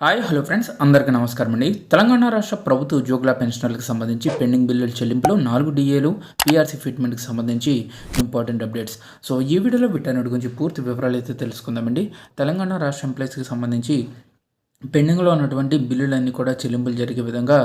Hi hello friends. అందరికీ నమస్కారం అండి. తెలంగాణ రాష్ట్ర ప్రభుత్వ ఉద్యోగుల పెన్షనర్లకు సంబంధించి పెండింగ్ బిల్లుల చెల్లింపులు నాలుగు డిఏలు పీఆర్సీ ఫిట్మెంట్కి సంబంధించి ఇంపార్టెంట్ అప్డేట్స్. సో ఈ వీడియోలో వీటన్నిటి గురించి పూర్తి వివరాలు అయితే తెలుసుకుందామండి. తెలంగాణ రాష్ట్ర ఎంప్లాయీస్కి సంబంధించి పెండింగ్లో ఉన్నటువంటి బిల్లులన్నీ కూడా చెల్లింపులు జరిగే విధంగా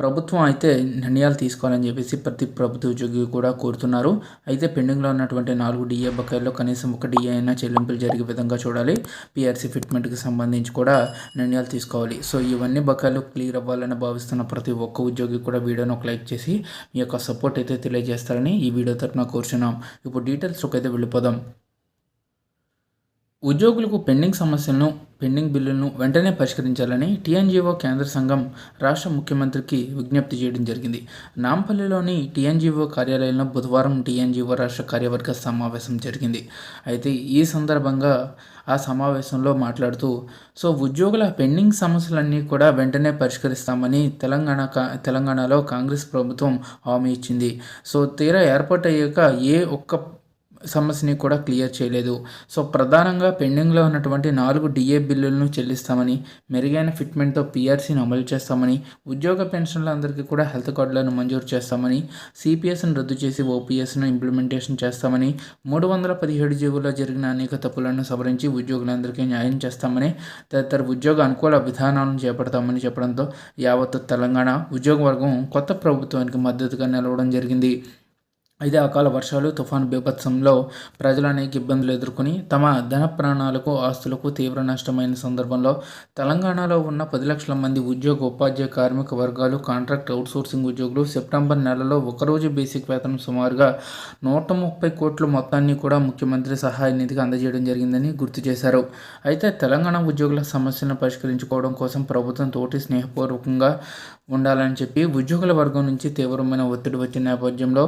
ప్రభుత్వం అయితే నిర్ణయాలు తీసుకోవాలని చెప్పేసి ప్రతి ప్రభుత్వ ఉద్యోగి కూడా కోరుతున్నారు. అయితే పెండింగ్లో ఉన్నటువంటి నాలుగు డిఏ బకాయిల్లో కనీసం ఒక డిఏ అయినా చెల్లింపులు జరిగే విధంగా చూడాలి. పిఆర్సీ ఫిట్మెంట్కి సంబంధించి కూడా నిర్ణయాలు తీసుకోవాలి. సో ఇవన్నీ బకాయిలు క్లియర్ అవ్వాలని భావిస్తున్న ప్రతి ఒక్క ఉద్యోగి కూడా వీడియోను ఒక లైక్ చేసి మీ యొక్క సపోర్ట్ అయితే తెలియజేస్తారని ఈ వీడియో తరఫున కోరుచున్నాం. ఇప్పుడు డీటెయిల్స్లోకి అయితే వెళ్ళిపోదాం. ఉద్యోగులకు పెండింగ్ సమస్యలను పెండింగ్ బిల్లులను వెంటనే పరిష్కరించాలని టీఎన్జీఓ కేంద్ర సంఘం రాష్ట్ర ముఖ్యమంత్రికి విజ్ఞప్తి చేయడం జరిగింది. నాంపల్లిలోని టీఎన్జీఓ కార్యాలయంలో బుధవారం టీఎన్జీఓ రాష్ట్ర కార్యవర్గ సమావేశం జరిగింది. అయితే ఈ సందర్భంగా ఆ సమావేశంలో మాట్లాడుతూ సో ఉద్యోగుల పెండింగ్ సమస్యలన్నీ కూడా వెంటనే పరిష్కరిస్తామని తెలంగాణ తెలంగాణలో కాంగ్రెస్ ప్రభుత్వం హామీ ఇచ్చింది. సో తీరా ఏర్పాటు అయ్యాక ఏ ఒక్క సమస్యని కూడా క్లియర్ చేయలేదు. సో ప్రధానంగా పెండింగ్లో ఉన్నటువంటి నాలుగు డిఏ బిల్లులను చెల్లిస్తామని మెరుగైన ఫిట్మెంట్తో పీఆర్సీని అమలు చేస్తామని ఉద్యోగ పెన్షన్లందరికీ కూడా హెల్త్ కార్డులను మంజూరు చేస్తామని సిపిఎస్ను రద్దు చేసి ఓపీఎస్ను ఇంప్లిమెంటేషన్ చేస్తామని మూడు వందల పదిహేడు జీవుల్లో జరిగిన అనేక తప్పులను సవరించి ఉద్యోగులందరికీ న్యాయం చేస్తామని తదితర ఉద్యోగ అనుకూల విధానాలను చేపడతామని చెప్పడంతో యావత్ తెలంగాణ ఉద్యోగ వర్గం కొత్త ప్రభుత్వానికి మద్దతుగా నిలవడం జరిగింది. అయితే అకాల వర్షాలు తుఫాను బీభత్సంలో ప్రజలు అనేక ఇబ్బందులు ఎదుర్కొని తమ ధన ప్రాణాలకు ఆస్తులకు తీవ్ర నష్టమైన సందర్భంలో తెలంగాణలో ఉన్న పది లక్షల మంది ఉద్యోగ ఉపాధ్యాయ కార్మిక వర్గాలు కాంట్రాక్ట్ అవుట్సోర్సింగ్ ఉద్యోగులు సెప్టెంబర్ నెలలో ఒకరోజు బేసిక్ వేతనం సుమారుగా నూట ముప్పై కోట్ల మొత్తాన్ని కూడా ముఖ్యమంత్రి సహాయ నిధికి అందజేయడం జరిగిందని గుర్తు చేశారు. అయితే తెలంగాణ ఉద్యోగుల సమస్యలను పరిష్కరించుకోవడం కోసం ప్రభుత్వం తోటి స్నేహపూర్వకంగా ఉండాలని చెప్పి ఉద్యోగుల వర్గం నుంచి తీవ్రమైన ఒత్తిడి వచ్చిన నేపథ్యంలో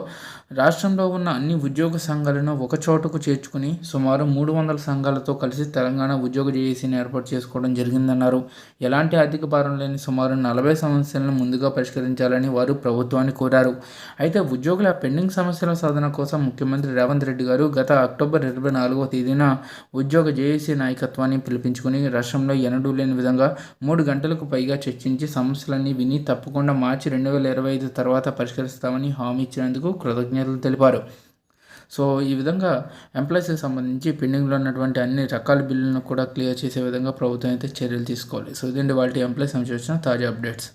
రాష్ట్రంలో ఉన్న అన్ని ఉద్యోగ సంఘాలను ఒక చోటుకు చేర్చుకుని సుమారు మూడు వందల సంఘాలతో కలిసి తెలంగాణ ఉద్యోగ జేఏసీని ఏర్పాటు చేసుకోవడం జరిగిందన్నారు. ఎలాంటి ఆర్థిక భారం లేని సుమారు నలభై సమస్యలను ముందుగా పరిష్కరించాలని వారు ప్రభుత్వాన్ని కోరారు. అయితే ఉద్యోగుల పెండింగ్ సమస్యల సాధన కోసం ముఖ్యమంత్రి రేవంత్ రెడ్డి గారు గత అక్టోబర్ ఇరవై నాలుగవ తేదీన ఉద్యోగ జేఏసీ నాయకత్వాన్ని పిలిపించుకుని రాష్ట్రంలో ఎనడూ లేని విధంగా మూడు గంటలకు పైగా చర్చించి సమస్యలన్నీ విని తప్పకుండా మార్చి రెండు వేల ఇరవై ఐదు తర్వాత పరిష్కరిస్తామని హామీ ఇచ్చినందుకు కృతజ్ఞతలు తెలిపారు. సో ఈ విధంగా ఎంప్లాయీస్కి సంబంధించి పెండింగ్లో ఉన్నటువంటి అన్ని రకాల బిల్లులను కూడా క్లియర్ చేసే విధంగా ప్రభుత్వం అయితే చర్యలు తీసుకోవాలి. సో ఇదండి వాళ్ళ ఎంప్లాయీస్ సంబంధించిన తాజా అప్డేట్స్.